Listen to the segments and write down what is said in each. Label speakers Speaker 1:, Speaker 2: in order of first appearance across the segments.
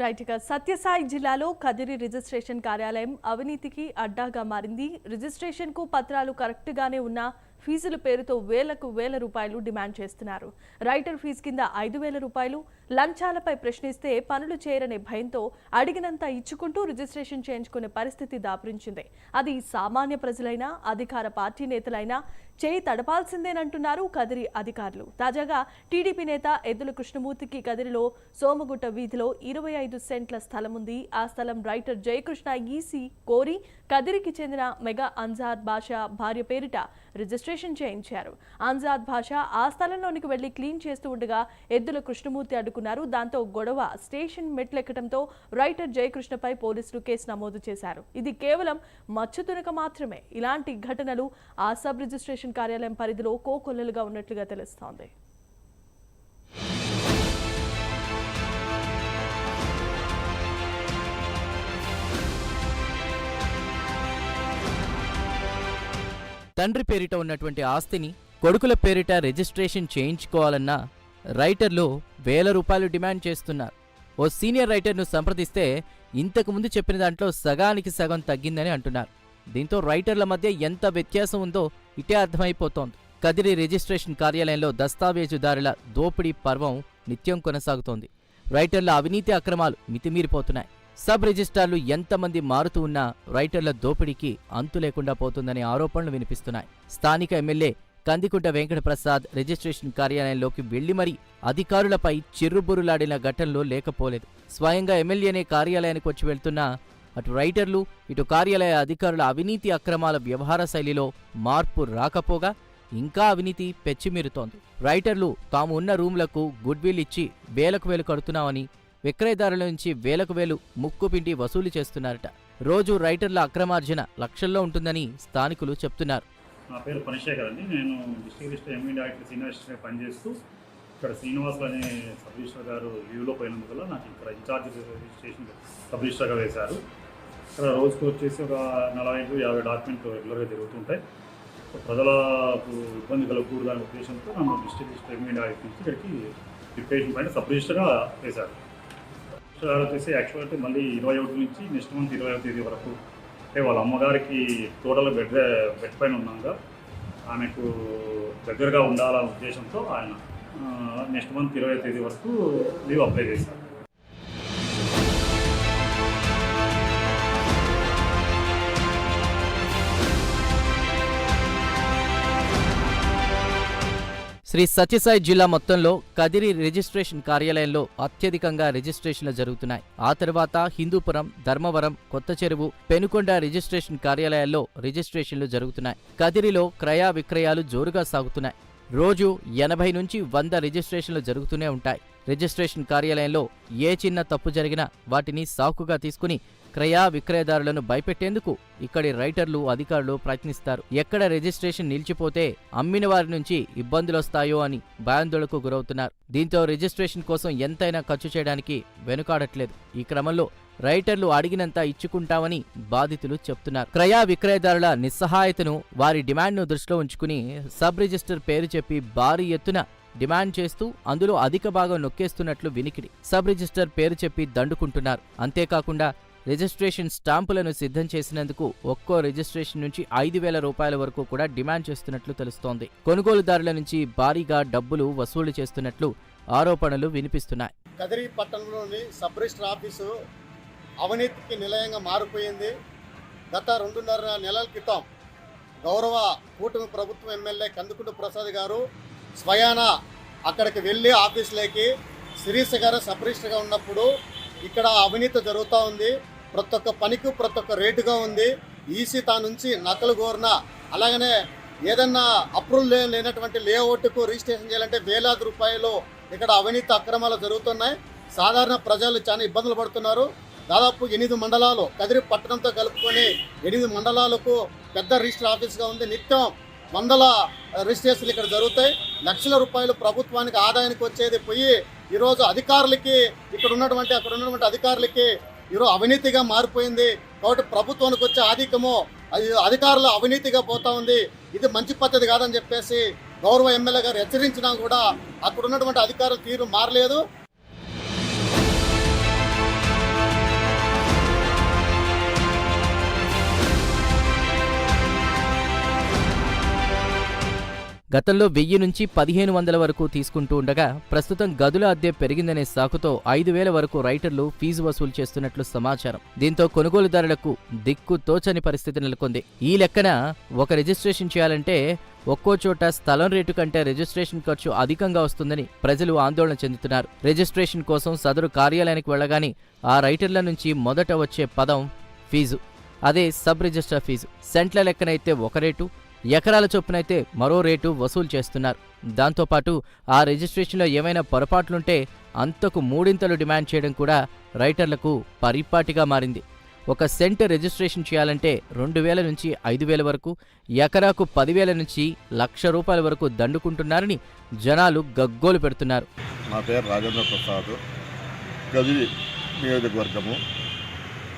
Speaker 1: Right ఇక సత్యసాయి జిల్లాలో Kadiri registration కార్యాలయం అవినీతికి అడ్డాగా మారింది. రిజిస్ట్రేషన్కు పత్రాలు కరెక్ట్ గానే ఉన్నా ఫీజుల పేరుతో వేలకు వేల రూపాయలు డిమాండ్ చేస్తున్నారు. రైటర్ ఫీజు కింద ఐదు వేల రూపాయలు లంచాలపై ప్రశ్నిస్తే పనులు చేయరనే భయంతో అడిగినంత ఇచ్చుకుంటూ రిజిస్ట్రేషన్ చేయించుకునే పరిస్థితి దాపురించింది. అది సామాన్య ప్రజలైనా అధికార పార్టీ నేతలైనా చేయి తడపాల్సిందేనంటున్నారు కదిరి అధికారులు. తాజాగా టీడీపీ నేత ఎద్దుల కృష్ణమూర్తికి కదిరిలో సోమగుట్ట వీధిలో ఇరవై ఐదు సెంట్ల స్థలం ఉంది. ఆ స్థలం రైటర్ జయకృష్ణ ఈసీ కోరి కదిరికి చెందిన మెగా అన్జాద్ భాష భార్య పేరిట రిజిస్ట్రేషన్ చేయించారు. అన్జాద్ భాష ఆ స్థలంలోనికి వెళ్ళి క్లీన్ చేస్తూ ఉండగా ఎద్దుల కృష్ణమూర్తి అడ్డుకున్నారు దాంతో గొడవ స్టేషన్ మెట్లెక్కడంతో రైటర్ జయకృష్ణపై పోలీసులు కేసు నమోదు చేశారు. ఇది కేవలం మచ్చుతునక మాత్రమే. ఇలాంటి ఘటనలు ఆ సబ్ రిజిస్ట్రేషన్ కార్యాలయం పరిధిలో కోకొల్లలుగా ఉన్నట్లుగా తెలుస్తోంది.
Speaker 2: తండ్రి పేరిట ఉన్నటువంటి ఆస్తిని కొడుకుల పేరిట రిజిస్ట్రేషన్ చేయించుకోవాలన్నా రైటర్లు వేల రూపాయలు డిమాండ్ చేస్తున్నారు. ఓ సీనియర్ రైటర్ను సంప్రదిస్తే ఇంతకు ముందు చెప్పిన దాంట్లో సగానికి సగం తగ్గిందని అంటున్నారు. దీంతో రైటర్ల మధ్య ఎంత వ్యత్యాసం ఉందో ఇటే అర్థమైపోతోంది. కదిరి రిజిస్ట్రేషన్ కార్యాలయంలో దస్తావేజుదారుల దోపిడీ పర్వం నిత్యం కొనసాగుతోంది. రైటర్ల అవినీతి అక్రమాలు మితిమీరిపోతున్నాయి. సబ్ రిజిస్ట్రార్లు ఎంతమంది మారుతూ ఉన్నా రైటర్ల దోపిడీకి అంతు లేకుండా పోతుందనే ఆరోపణలు వినిపిస్తున్నాయి. స్థానిక ఎమ్మెల్యే కందికుంట వెంకటప్రసాద్ రిజిస్ట్రేషన్ కార్యాలయంలోకి వెళ్ళి మరీ అధికారులపై చిర్రుబురులాడిన ఘటనలో లేకపోలేదు. స్వయంగా ఎమ్మెల్యేనే కార్యాలయానికి వచ్చి వెళ్తున్నా అటు రైటర్లు ఇటు కార్యాలయ అధికారుల అవినీతి అక్రమాల వ్యవహార శైలిలో మార్పు రాకపోగా ఇంకా అవినీతి పెచ్చిమీరుతోంది. రైటర్లు తాము ఉన్న రూమ్లకు గుడ్విల్ ఇచ్చి వేలకు వేలు కడుతున్నామని విక్రయదారుల నుంచి వేలకు వేలు ముక్కుపిండి వసూలు చేస్తున్నారట. రోజు రైటర్ల అక్రమార్జన లక్షల్లో ఉంటుందని స్థానికులు చెప్తున్నారు.
Speaker 3: నా పేరు పనిశేఖర్ అండి నేను district register ME director senior register పనిచేస్తూ ఇక్కడ శ్రీనివాసులు అనే సబ్ రిజిస్టర్ గారు లీవ్లో పోయినందువల్ల నాకు ఇక్కడ ఇన్ఛార్జ్ రిజిస్ట్రేషన్ సబ్ రిజిస్టర్గా వేశారు. ఇక్కడ రోజుకు వచ్చేసి ఒక నలభై టు యాభై డాక్యుమెంట్లు రెగ్యులర్గా జరుగుతుంటాయి. ప్రజలకు ఇబ్బంది కలగకూడదు అనే ఉద్దేశంతో నన్ను డిస్ట్రిక్ట్ రిజిస్టర్ ఎంఈ డైరెక్టర్ నుంచి ఇక్కడికి డిప్యుటేషన్ పైన సబ్ రిజిస్టర్గా వేశారు. రిజిస్టర్ గారు వచ్చేసి అయితే మళ్ళీ ఇరవై ఒకటి నుంచి నెక్స్ట్ మంత్ ఇరవై తేదీ వరకు అంటే వాళ్ళ అమ్మగారికి తోటలో బెడ్ బెడ్ పైన ఉన్నాక ఆమెకు దగ్గరగా ఉండాలనే ఉద్దేశంతో ఆయన నెక్స్ట్ మంత్ ఇరవై తేదీ వరకు లీవ్ అప్లై చేశారు.
Speaker 2: శ్రీ సత్యసాయి జిల్లా మొత్తంలో కదిరి రిజిస్ట్రేషన్ కార్యాలయంలో అత్యధికంగా రిజిస్ట్రేషన్లు జరుగుతున్నాయి. ఆ తర్వాత హిందూపురం ధర్మవరం కొత్త చెరువు పెనుకొండ రిజిస్ట్రేషన్ కార్యాలయాల్లో రిజిస్ట్రేషన్లు జరుగుతున్నాయి. కదిరిలో క్రయ విక్రయాలు జోరుగా సాగుతున్నాయి. రోజు ఎనభై నుంచి వంద రిజిస్ట్రేషన్లు జరుగుతూనే ఉంటాయి. రిజిస్ట్రేషన్ కార్యాలయంలో ఏ చిన్న తప్పు జరిగినా వాటిని సాకుగా తీసుకుని క్రయా విక్రయదారులను భయపెట్టేందుకు ఇక్కడి రైటర్లు అధికారులు ప్రయత్నిస్తారు. ఎక్కడ రిజిస్ట్రేషన్ నిలిచిపోతే అమ్మిన వారి నుంచి ఇబ్బందులొస్తాయో అని భయాందోళనకు గురవుతున్నారు. దీంతో రిజిస్ట్రేషన్ కోసం ఎంతైనా ఖర్చు చేయడానికి వెనుకాడట్లేదు. ఈ క్రమంలో రైటర్లు అడిగినంత ఇచ్చుకుంటామని బాధితులు చెప్తున్నారు. క్రయా విక్రయదారుల నిస్సహాయతను వారి డిమాండ్ను దృష్టిలో ఉంచుకుని సబ్ రిజిస్టర్ పేరు చెప్పి భారీ ఎత్తున డిమాండ్ చేస్తూ అందులో అధిక భాగం నొక్కేస్తున్నట్లు వినికిడి. సబ్ రిజిస్టర్ పేరు చెప్పి దండుకుంటున్నారు. అంతేకాకుండా రిజిస్ట్రేషన్ స్టాంపులను సిద్ధం చేసినందుకు ఒక్కో రిజిస్ట్రేషన్ నుంచి ఐదు వేల రూపాయల వరకు కూడా డిమాండ్ చేస్తున్నట్లు తెలుస్తోంది. కొనుగోలుదారుల నుంచి భారీగా డబ్బులు వసూలు చేస్తున్నట్లు ఆరోపణలు వినిపిస్తున్నాయి.
Speaker 4: కదిరి పట్టణంలోని సబ్ రిజిస్టర్ ఆఫీసు అవినీతికి నిలయంగా మారిపోయింది. గత రెండున్నర నెలల క్రితం గౌరవ కూటమి ప్రభుత్వం ఎమ్మెల్యే కందుకుంట ప్రసాద్ గారు స్వయాన అక్కడికి వెళ్ళి ఆఫీసులోకి శిరీష గారు సబ్ రిజిస్టర్గా ఉన్నప్పుడు ఇక్కడ అవినీతి జరుగుతూ ఉంది. ప్రతి ఒక్క పనికి ప్రతి ఒక్క రేటుగా ఉంది. ఈసీ తా నుంచి నకలు కోరిన అలాగనే ఏదన్నా అప్రూవల్ లేనటువంటి లేఅవుట్కు రిజిస్ట్రేషన్ చేయాలంటే వేలాది రూపాయలు ఇక్కడ అవినీతి అక్రమాలు జరుగుతున్నాయి. సాధారణ ప్రజలు చాలా ఇబ్బందులు పడుతున్నారు. దాదాపు ఎనిమిది మండలాలు కదిరి పట్టణంతో కలుపుకొని ఎనిమిది మండలాలకు పెద్ద రిజిస్టర్ ఆఫీస్గా ఉంది. నిత్యం వందల రిజిస్ట్రేషన్లు ఇక్కడ జరుగుతాయి. లక్షల రూపాయలు ప్రభుత్వానికి ఆదాయానికి వచ్చేది పోయి ఈరోజు అధికారులకి ఇక్కడ ఉన్నటువంటి అక్కడ ఉన్నటువంటి అధికారులకి ఈరోజు అవినీతిగా మారిపోయింది. కాబట్టి ప్రభుత్వానికి వచ్చే ఆధిక్యము అది అధికారులు అవినీతిగా పోతా ఉంది. ఇది మంచి పద్ధతి కాదని చెప్పేసి గౌరవ ఎమ్మెల్యే గారు హెచ్చరించినా కూడా అక్కడ ఉన్నటువంటి అధికారుల తీరు మారలేదు.
Speaker 2: గతంలో వెయ్యి నుంచి పదిహేను వందల వరకు తీసుకుంటూ ఉండగా ప్రస్తుతం గదుల అద్దె పెరిగిందనే సాకుతో ఐదు వేల వరకు రైటర్లు ఫీజు వసూలు చేస్తున్నట్లు సమాచారం. దీంతో కొనుగోలుదారులకు దిక్కు తోచని పరిస్థితి నెలకొంది. ఈ లెక్కన ఒక రిజిస్ట్రేషన్ చేయాలంటే ఒక్కో చోట స్థలం రేటు కంటే రిజిస్ట్రేషన్ ఖర్చు అధికంగా వస్తుందని ప్రజలు ఆందోళన చెందుతున్నారు. రిజిస్ట్రేషన్ కోసం సదరు కార్యాలయానికి వెళ్ళగానే ఆ రైటర్ల నుంచి మొదట వచ్చే పదం ఫీజు అదే సబ్ రిజిస్టర్ ఫీజు. సెంట్ల లెక్కనైతే ఒక రేటు ఎకరాల చొప్పునైతే మరో రేటు వసూలు చేస్తున్నారు. దాంతోపాటు ఆ రిజిస్ట్రేషన్లో ఏమైనా పొరపాట్లుంటే అంతకు మూడింతలు డిమాండ్ చేయడం కూడా రైటర్లకు పరిపాటిగా మారింది. ఒక సెంట్ రిజిస్ట్రేషన్ చేయాలంటే రెండు వేల నుంచి ఐదు వేల వరకు ఎకరాకు పదివేల నుంచి లక్ష రూపాయల వరకు దండుకుంటున్నారని జనాలు గగ్గోలు పెడుతున్నారు.
Speaker 5: నా పేరు రాజేంద్ర ప్రసాద్. కదిరి నియోజకవర్గము.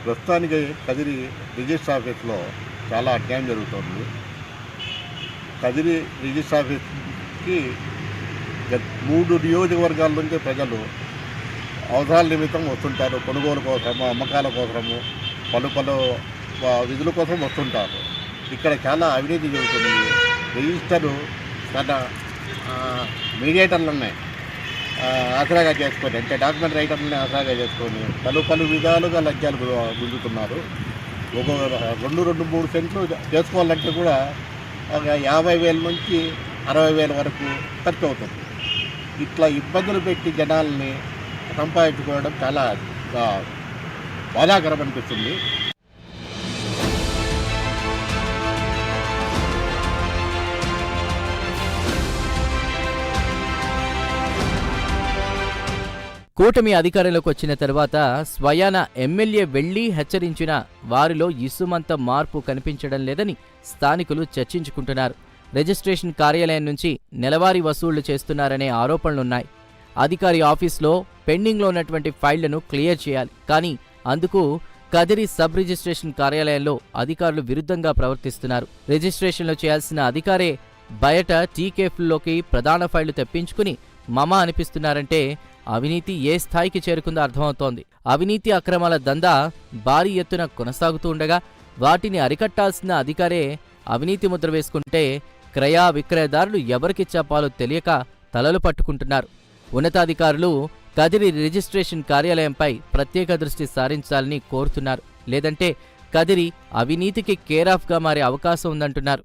Speaker 5: ప్రస్తుతానికి కదిరి రిజిస్టర్ ఆఫీస్లో చాలా అన్యాయం జరుగుతుంది. కదిరి రిజిస్టర్ ఆఫీస్కి మూడు నియోజకవర్గాల నుంచి ప్రజలు అవసరాల నిమిత్తం వస్తుంటారు కొనుగోలు కోసము అమ్మకాల కోసము పలు పలు విధుల కోసం వస్తుంటారు. ఇక్కడ చాలా అవినీతి జరుగుతుంది. రిజిస్టరు తన ఆ, మీడియేటర్లు ఉన్నాయి. ఆసరాగా చేసుకొని అంటే డాక్యుమెంట్ రైటర్ని ఆసరాగా చేసుకొని పలు పలు విధాలుగా లజ్జాలు గుంజుతున్నారు. ఒక రెండు రెండు మూడు సెంట్లు చేసుకోవాలంటే కూడా యాభై వేల నుంచి అరవై వేల వరకు ఖర్చు అవుతుంది. ఇట్లా ఇబ్బందులు పెట్టి జనాల్ని సంపాదించుకోవడం చాలా బాధాకరం అనిపిస్తుంది
Speaker 2: కూటమి అధికారంలోకి వచ్చిన తర్వాత స్వయాన ఎమ్మెల్యే వెళ్ళి హెచ్చరించిన వారిలో ఇసుమంత మార్పు కనిపించడం లేదని స్థానికులు చర్చించుకుంటున్నారు. రిజిస్ట్రేషన్ కార్యాలయం నుంచి నెలవారీ వసూళ్ళు చేస్తున్నారనే ఆరోపణలున్నాయి. అధికారి ఆఫీస్లో పెండింగ్లో ఉన్నటువంటి ఫైళ్ళను క్లియర్ చేయాలి. కానీ అందుకు కదిరి సబ్ రిజిస్ట్రేషన్ కార్యాలయంలో అధికారులు విరుద్ధంగా ప్రవర్తిస్తున్నారు. రిజిస్ట్రేషన్లో చేయాల్సిన అధికారే బయట టీకేఫ్లోకి ప్రధాన ఫైళ్ళు తెప్పించుకుని మమ అనిపిస్తున్నారంటే అవినీతి ఏ స్థాయికి చేరుకుందో అర్థమవుతోంది. అవినీతి అక్రమాల దందా భారీ ఎత్తున కొనసాగుతూ ఉండగా వాటిని అరికట్టాల్సిన అధికారే అవినీతి ముద్ర వేసుకుంటే క్రయా విక్రయదారులు ఎవరికి చెప్పాలో తెలియక తలలు పట్టుకుంటున్నారు. ఉన్నతాధికారులు కదిరి రిజిస్ట్రేషన్ కార్యాలయంపై ప్రత్యేక దృష్టి సారించాలని కోరుతున్నారు. లేదంటే కదిరి అవినీతికి కేరాఫ్గా మారే అవకాశం ఉందంటున్నారు.